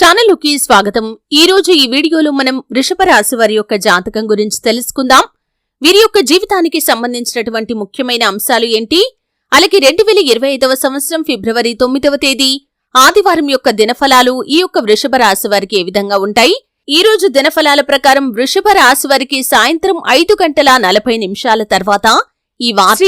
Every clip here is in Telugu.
ఛానల్కి స్వాగతం. ఈ రోజు ఈ వీడియోలో మనం వృషభ రాశి వారి యొక్క జాతకం గురించి తెలుసుకుందాం. వీరి యొక్క జీవితానికి సంబంధించినటువంటి ముఖ్యమైన అంశాలు ఏంటి? అలాగే రెండు వేల ఇరవై ఐదవ సంవత్సరం ఫిబ్రవరి తొమ్మిదవ తేదీ ఆదివారం యొక్క దినఫలాలు ఈ యొక్క వృషభ రాశి వారికి ఏ విధంగా ఉంటాయి? ఈ రోజు దినఫలాల ప్రకారం వృషభ రాశి వారికి సాయంత్రం ఐదు గంటల నలభై నిమిషాల తర్వాత ఈ వార్త.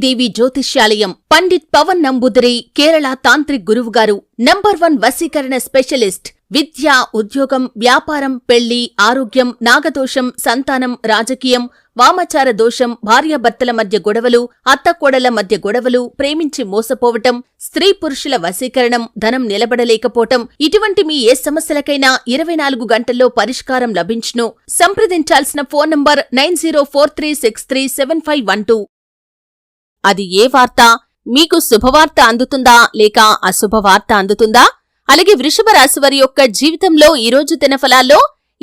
దేవి జ్యోతిష్యాలయం పండిత్ పవన్ నంబుదరి కేరళ తాంత్రిక్ గురువు గారు నంబర్ వన్ వశీకరణ స్పెషలిస్ట్ విద్య ఉద్యోగం వ్యాపారం పెళ్ళి ఆరోగ్యం నాగదోషం సంతానం రాజకీయం వామచార దోషం భార్యాభర్తల మధ్య గొడవలు అత్తకోడల మధ్య గొడవలు ప్రేమించి మోసపోవటం స్త్రీ పురుషుల వశీకరణం ధనం నిలబడలేకపోవటం ఇటువంటి మీ ఏ సమస్యలకైనా ఇరవై నాలుగు గంటల్లో పరిష్కారం లభించును. సంప్రదించాల్సిన phone number nine zero four three six three seven five one two. అది ఏ వార్త? మీకు శుభవార్త అందుతుందా? లేక అశుభవార్త అందుతుందా? అలాగే వృషభ రాశి వారి యొక్క జీవితంలో ఈ రోజు దినఫలాల్లో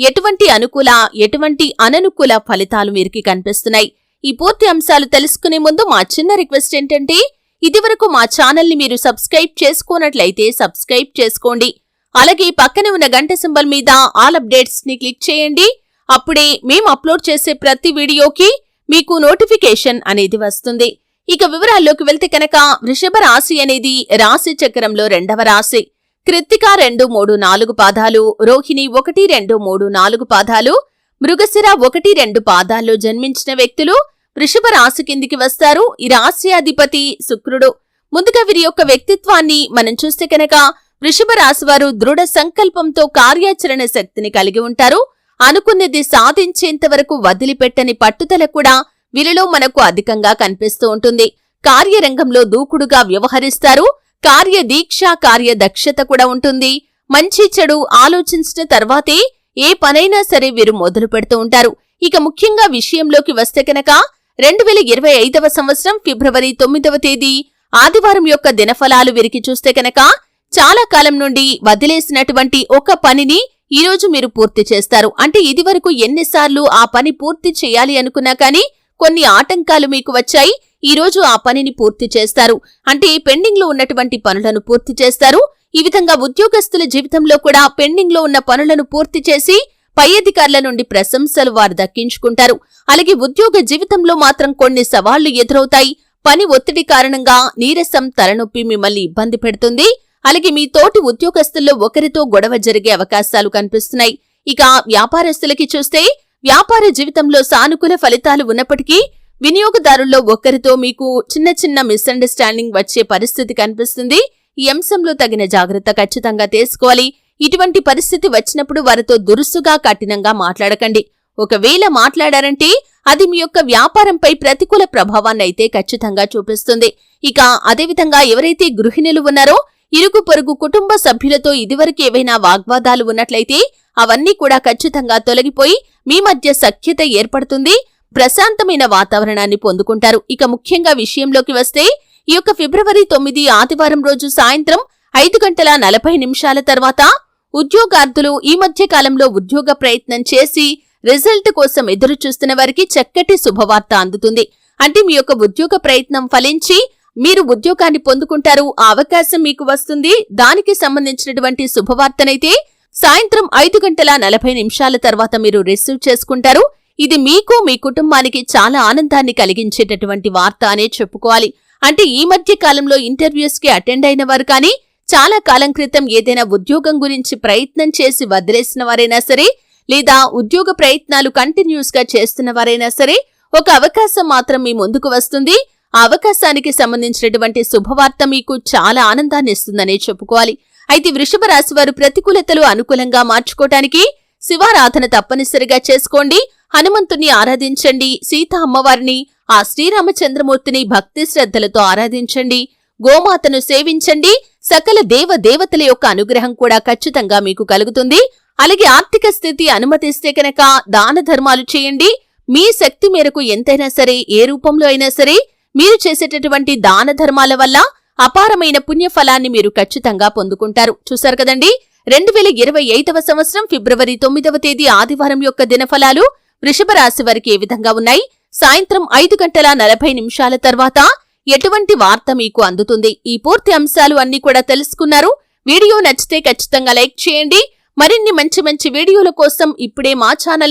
ఎటువంటి అనుకూల ఎటువంటి అననుకూల ఫలితాలు వీరికి కనిపిస్తున్నాయి? ఈ పూర్తి అంశాలు తెలుసుకునే ముందు మా చిన్న రిక్వెస్ట్ ఏంటంటే ఇదివరకు మా ఛానల్ని మీరు సబ్స్క్రైబ్ చేసుకోనట్లయితే సబ్స్క్రైబ్ చేసుకోండి. అలాగే పక్కనే ఉన్న గంట సింబల్ మీద ఆల్ అప్డేట్స్ని క్లిక్ చేయండి. అప్పుడే మేము అప్లోడ్ చేసే ప్రతి వీడియోకి మీకు నోటిఫికేషన్ అనేది వస్తుంది. ఇక వివరాల్లోకి వెళ్తే కనుక వృషభ రాశి అనేది రాశి చక్రంలో రెండవ రాశి. కృత్తిక రెండు మూడు నాలుగు పాదాలు రోహిణి ఒకటి రెండు మూడు నాలుగు పాదాలు మృగశిర ఒకటి రెండు పాదాల్లో జన్మించిన వ్యక్తులు వృషభ రాశి కిందికి వస్తారు. ఈ రాశి అధిపతి శుక్రుడు. ముందుగా వీరి యొక్క వ్యక్తిత్వాన్ని మనం చూస్తే కనుక వృషభ రాశి వారు దృఢ సంకల్పంతో కార్యాచరణ శక్తిని కలిగి ఉంటారు. అనుకున్నది సాధించేంత వరకు వదిలిపెట్టని పట్టుదల కూడా వీరిలో మనకు అధికంగా కనిపిస్తూ ఉంటుంది. కార్యరంగంలో దూకుడుగా వ్యవహరిస్తారు. కార్యదీక్ష కార్యదక్షత కూడా ఉంటుంది. మంచి చెడు ఆలోచించిన తర్వాతే ఏ పనైనా సరే వీరు మొదలు పెడుతూ ఉంటారు. ఇక ముఖ్యంగా విషయంలోకి వస్తే కనుక రెండు వేల ఇరవై ఐదవ సంవత్సరం ఫిబ్రవరి తొమ్మిదవ తేదీ ఆదివారం యొక్క దినఫలాలు వీరికి చూస్తే కనుక చాలా కాలం నుండి వదిలేసినటువంటి ఒక పనిని ఈరోజు మీరు పూర్తి చేస్తారు. అంటే ఇదివరకు ఎన్నిసార్లు ఆ పని పూర్తి చేయాలి అనుకున్నా కానీ కొన్ని ఆటంకాలు మీకు వచ్చాయి. ఈ రోజు ఆ పనిని పూర్తి చేస్తారు. అంటే పెండింగ్లో ఉన్నటువంటి పనులను పూర్తి చేస్తారు. ఈ విధంగా ఉద్యోగస్తుల జీవితంలో కూడా పెండింగ్లో ఉన్న పనులను పూర్తి చేసి పై అధికారుల నుండి ప్రశంసలు వారు దక్కించుకుంటారు. అలాగే ఉద్యోగ జీవితంలో మాత్రం కొన్ని సవాళ్ళు ఎదురవుతాయి. పని ఒత్తిడి కారణంగా నీరసం తలనొప్పి మిమ్మల్ని ఇబ్బంది పెడుతుంది. అలాగే మీ తోటి ఉద్యోగస్తుల్లో ఒకరితో గొడవ జరిగే అవకాశాలు కనిపిస్తున్నాయి. ఇక వ్యాపారస్తులకి చూస్తే వ్యాపార జీవితంలో సానుకూల ఫలితాలు ఉన్నప్పటికీ వినియోగదారుల్లో ఒక్కరితో మీకు చిన్న చిన్న మిస్అండర్స్టాండింగ్ వచ్చే పరిస్థితి కనిపిస్తుంది. ఈ అంశంలో తగిన జాగ్రత్త ఖచ్చితంగా తీసుకోవాలి. ఇటువంటి పరిస్థితి వచ్చినప్పుడు వారితో దురుసుగా కఠినంగా మాట్లాడకండి. ఒకవేళ మాట్లాడారంటే అది మీ యొక్క వ్యాపారంపై ప్రతికూల ప్రభావాన్ని అయితే ఖచ్చితంగా చూపిస్తుంది. ఇక అదేవిధంగా ఎవరైతే గృహిణులు ఉన్నారో ఇరుగు పొరుగు కుటుంబ సభ్యులతో ఇదివరకు ఏవైనా వాగ్వాదాలు ఉన్నట్లయితే అవన్నీ కూడా ఖచ్చితంగా తొలగిపోయి మీ మధ్య సఖ్యత ఏర్పడుతుంది. ప్రశాంతమైన వాతావరణాన్ని పొందుకుంటారు. ఇక ముఖ్యంగా విషయంలోకి వస్తే ఈ యొక్క ఫిబ్రవరి తొమ్మిది ఆదివారం రోజు సాయంత్రం ఐదు గంటల నలభై నిమిషాల తర్వాత ఉద్యోగార్థులు ఈ మధ్య కాలంలో ఉద్యోగ ప్రయత్నం చేసి రిజల్ట్ కోసం ఎదురు చూస్తున్న వారికి చక్కటి శుభవార్త అందుతుంది. అంటే మీ యొక్క ఉద్యోగ ప్రయత్నం ఫలించి మీరు ఉద్యోగాన్ని పొందుకుంటారు ఆ అవకాశం మీకు వస్తుంది దానికి సంబంధించినటువంటి శుభవార్తనైతే సాయంత్రం ఐదు గంటల నలభై నిమిషాల తర్వాత మీరు రిసీవ్ చేసుకుంటారు. ఇది మీకు మీ కుటుంబానికి చాలా ఆనందాన్ని కలిగించేటటువంటి వార్త అనే చెప్పుకోవాలి. అంటే ఈ మధ్య కాలంలో ఇంటర్వ్యూస్కి అటెండ్ అయిన వారు కానీ చాలా కాలం క్రితం ఏదైనా ఉద్యోగం గురించి ప్రయత్నం చేసి వదిలేసిన వారైనా సరే లేదా ఉద్యోగ ప్రయత్నాలు కంటిన్యూస్గా చేస్తున్న వారైనా సరే ఒక అవకాశం మాత్రం మీ ముందుకు వస్తుంది. ఆ అవకాశానికి సంబంధించినటువంటి శుభవార్త మీకు చాలా ఆనందాన్ని ఇస్తుందనే చెప్పుకోవాలి. అయితే వృషభ రాశి వారు ప్రతికూలతలు అనుకూలంగా మార్చుకోవటానికి శివారాధన తప్పనిసరిగా చేసుకోండి. హనుమంతుణ్ణి ఆరాధించండి సీత అమ్మవారిని ఆ శ్రీరామచంద్రమూర్తిని భక్తి శ్రద్ధలతో ఆరాధించండి గోమాతను సేవించండి సకల దేవ దేవతల యొక్క అనుగ్రహం కూడా ఖచ్చితంగా మీకు కలుగుతుంది. అలాగే ఆర్థిక స్థితి అనుమతిస్తే కనుక దాన ధర్మాలు చేయండి. మీ శక్తి మేరకు ఎంతైనా సరే ఏ రూపంలో అయినా సరే మీరు చేసేటటువంటి దాన ధర్మాల వల్ల అపారమైన పుణ్యఫలాన్ని మీరు ఖచ్చితంగా పొందుకుంటారు. చూశారు కదండి? రెండు వేల ఇరవై ఐదవ సంవత్సరం ఫిబ్రవరి తొమ్మిదవ తేదీ ఆదివారం యొక్క దినఫలాలు వృషభ రాశి వారికి ఏ విధంగా ఉన్నాయి? సాయంత్రం ఐదు గంటల నలభై నిమిషాల తర్వాత ఎటువంటి వార్త మీకు అందుతుంది? ఈ పూర్తి అంశాలు అన్ని కూడా తెలుసుకున్నారు. వీడియో నచ్చితే ఖచ్చితంగా లైక్ చేయండి. మరిన్ని మంచి మంచి వీడియోల కోసం ఇప్పుడే మా ఛానల్